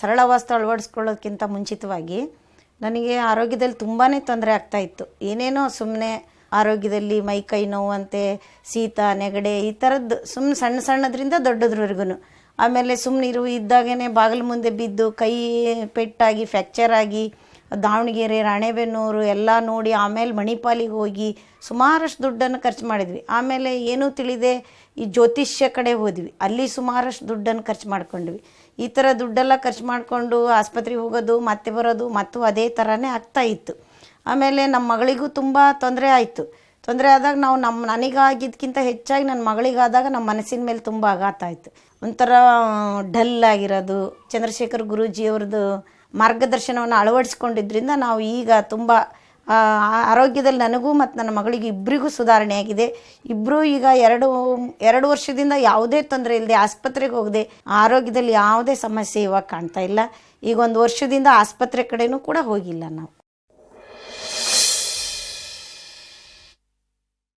ಸರಳ ವಾಸ್ತು ಅಳವಡಿಸ್ಕೊಳ್ಳೋದಕ್ಕಿಂತ ಮುಂಚಿತವಾಗಿ ನನಗೆ ಆರೋಗ್ಯದಲ್ಲಿ ತುಂಬಾ ತೊಂದರೆ ಆಗ್ತಾ ಇತ್ತು. ಏನೇನೋ ಸುಮ್ಮನೆ ಆರೋಗ್ಯದಲ್ಲಿ ಮೈ ಕೈ ನೋವಂತೆ, ಶೀತ, ನೆಗಡೆ ಈ ಥರದ್ದು ಸುಮ್ಮನೆ ಸಣ್ಣ ಸಣ್ಣದ್ರಿಂದ ದೊಡ್ಡದ್ರವರೆಗೂ ಆಮೇಲೆ ಸುಮ್ಮನಿರು ಇದ್ದಾಗೇ ಬಾಗಿಲು ಮುಂದೆ ಬಿದ್ದು ಕೈ ಪೆಟ್ಟಾಗಿ ಫ್ರ್ಯಾಕ್ಚರ್ ಆಗಿ ದಾವಣಗೆರೆ, ರಾಣೆಬೆನ್ನೂರು ಎಲ್ಲ ನೋಡಿ ಆಮೇಲೆ ಮಣಿಪಾಲಿಗೆ ಹೋಗಿ ಸುಮಾರಷ್ಟು ದುಡ್ಡನ್ನು ಖರ್ಚು ಮಾಡಿದ್ವಿ. ಆಮೇಲೆ ಏನೂ ತಿಳಿದೆ ಈ ಜ್ಯೋತಿಷ್ಯ ಕಡೆ ಹೋದ್ವಿ. ಅಲ್ಲಿ ಸುಮಾರಷ್ಟು ದುಡ್ಡನ್ನು ಖರ್ಚು ಮಾಡ್ಕೊಂಡ್ವಿ. ಈ ಥರ ದುಡ್ಡೆಲ್ಲ ಖರ್ಚು ಮಾಡಿಕೊಂಡು ಆಸ್ಪತ್ರೆಗೆ ಹೋಗೋದು, ಮತ್ತೆ ಬರೋದು, ಮತ್ತು ಅದೇ ಥರನೇ ಆಗ್ತಾ ಇತ್ತು. ಆಮೇಲೆ ನಮ್ಮ ಮಗಳಿಗೂ ತುಂಬ ತೊಂದರೆ ಆಯಿತು. ತೊಂದರೆ ಆದಾಗ ನಾವು ನಮ್ಮ ನನಗಾಗಿದ್ದಕ್ಕಿಂತ ಹೆಚ್ಚಾಗಿ ನನ್ನ ಮಗಳಿಗಾದಾಗ ನಮ್ಮ ಮನಸ್ಸಿನ ಮೇಲೆ ತುಂಬ ಆಘಾತ ಆಯಿತು. ಒಂಥರ ಡಲ್ ಆಗಿರೋದು. ಚಂದ್ರಶೇಖರ್ ಗುರೂಜಿಯವ್ರದ್ದು ಮಾರ್ಗದರ್ಶನವನ್ನು ಅಳವಡಿಸ್ಕೊಂಡಿದ್ದರಿಂದ ನಾವು ಈಗ ತುಂಬ ಆರೋಗ್ಯದಲ್ಲಿ ನನಗೂ ಮತ್ತು ನನ್ನ ಮಗಳಿಗೆ ಇಬ್ಬರಿಗೂ ಸುಧಾರಣೆಯಾಗಿದೆ ಇಬ್ಬರೂ ಈಗ ಎರಡು ಎರಡು ವರ್ಷದಿಂದ ಯಾವುದೇ ತೊಂದರೆ ಇಲ್ಲದೆ ಆಸ್ಪತ್ರೆಗೆ ಹೋಗದೆ ಆರೋಗ್ಯದಲ್ಲಿ ಯಾವುದೇ ಸಮಸ್ಯೆ ಇವಾಗ ಕಾಣ್ತಾ ಇಲ್ಲ. ಈಗ ಒಂದು ವರ್ಷದಿಂದ ಆಸ್ಪತ್ರೆ ಕಡೆಯೂ ಕೂಡ ಹೋಗಿಲ್ಲ ನಾವು.